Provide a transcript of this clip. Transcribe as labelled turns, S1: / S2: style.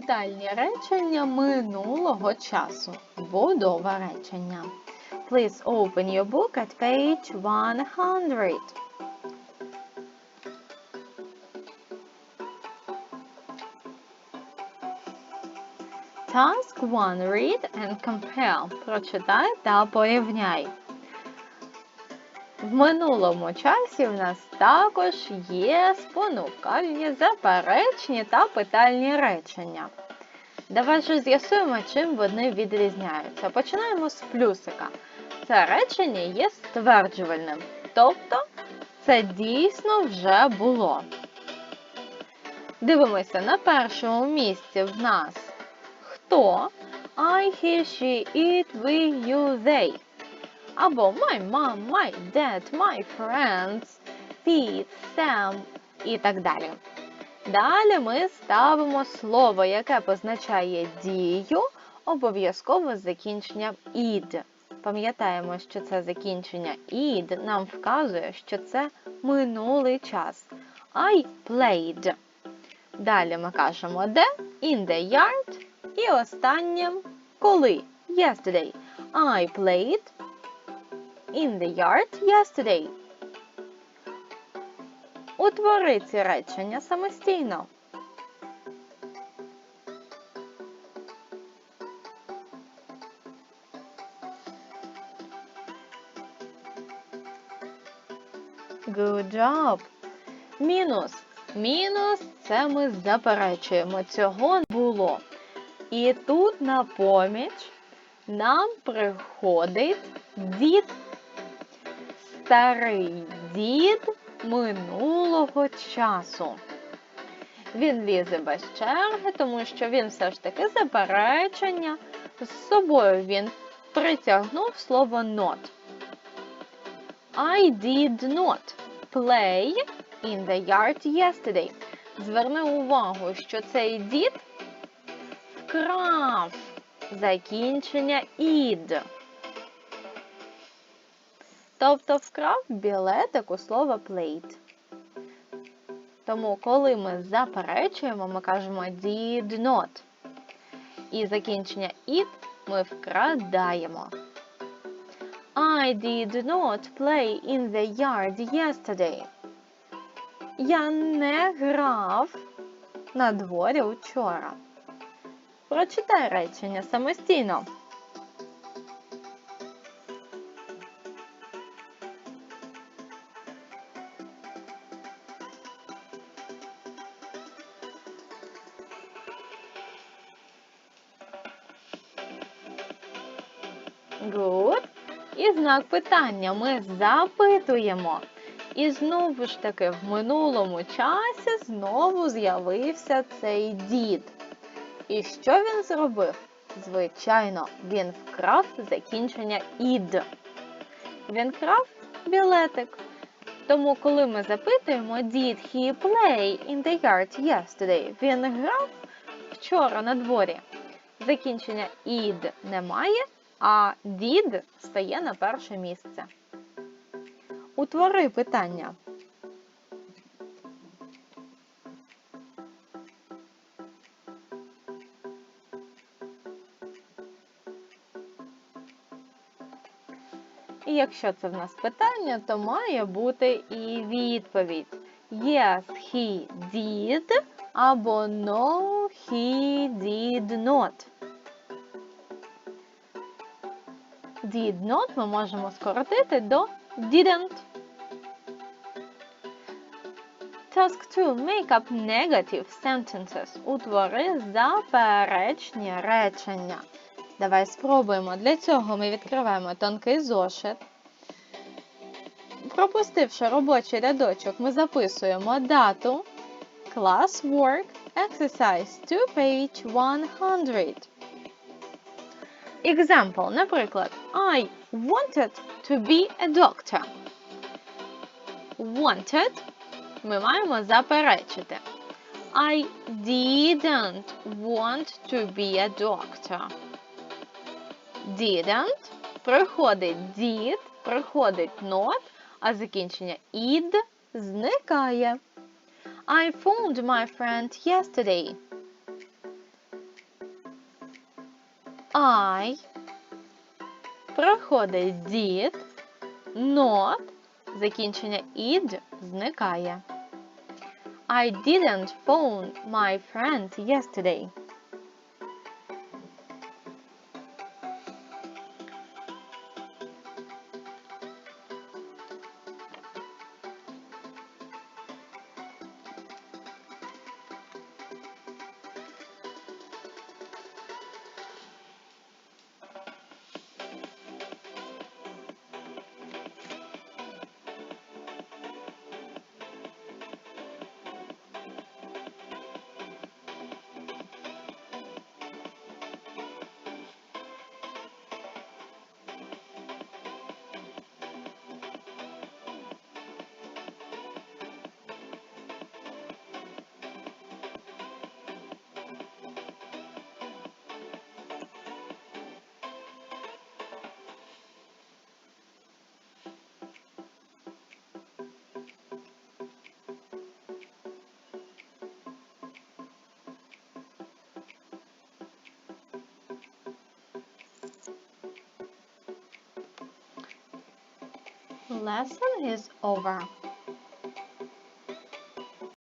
S1: питальні речення минулого часу. Будова речення. Please open your book at page 100. Task 1. Read and compare. Прочитай та порівняй. В минулому часі в нас також є спонукальні, заперечні та питальні речення. Давай же з'ясуємо, чим вони відрізняються. Починаємо з плюсика. Це речення є стверджувальним, тобто це дійсно вже було. Дивимося на першому місці в нас хто I, he, she, it, we, you, they. Або my mom, my dad, my friends, Pete, Sam і так далі. Далі ми ставимо слово, яке позначає дію, обов'язково з закінченням id. Пам'ятаємо, що це закінчення id нам вказує, що це минулий час. I played. Далі ми кажемо де, in the yard. І останнім коли. Yesterday. I played in the yard yesterday. Утвори ці речення самостійно. Good job. Мінус. Мінус це ми заперечуємо. Цього було. І тут на поміч нам приходить дід, старий дід минулого часу. Він лізе без черги, тому що він все ж таки заперечення. З собою він притягнув слово not. I did not play in the yard yesterday. Зверни увагу, що цей дід вкрав закінчення ід. Тобто вкрав білетик у слово played. Тому, коли ми заперечуємо, ми кажемо did not. І закінчення it ми вкрадаємо. I did not play in the yard yesterday. Я не грав на дворі учора. Прочитай речення самостійно. Good. І знак питання ми запитуємо. І знову ж таки, в минулому часі знову з'явився цей дід. І що він зробив? Звичайно, він вкрав закінчення ід. Він крав білетик. Тому, коли ми запитуємо Did he play in the yard yesterday? Він грав вчора на дворі. Закінчення ід немає, а did стає на перше місце. Утвори питання. І якщо це в нас питання, то має бути і відповідь. Yes, he did або No, he did not. Did not ми можемо скоротити до didn't. Task 2. Make up negative sentences. Утвори заперечні речення. Давай спробуємо. Для цього ми відкриваємо тонкий зошит. Пропустивши робочий рядочок, ми записуємо дату, class work, exercise 2, page 100. Example, наприклад, I wanted to be a doctor. Wanted ми маємо заперечити. I didn't want to be a doctor. Didn't приходить did, приходить not, а закінчення id зникає. I phoned my friend yesterday. I. Проходить did. Not. Закінчення id зникає. I didn't phone my friends yesterday. Lesson is over.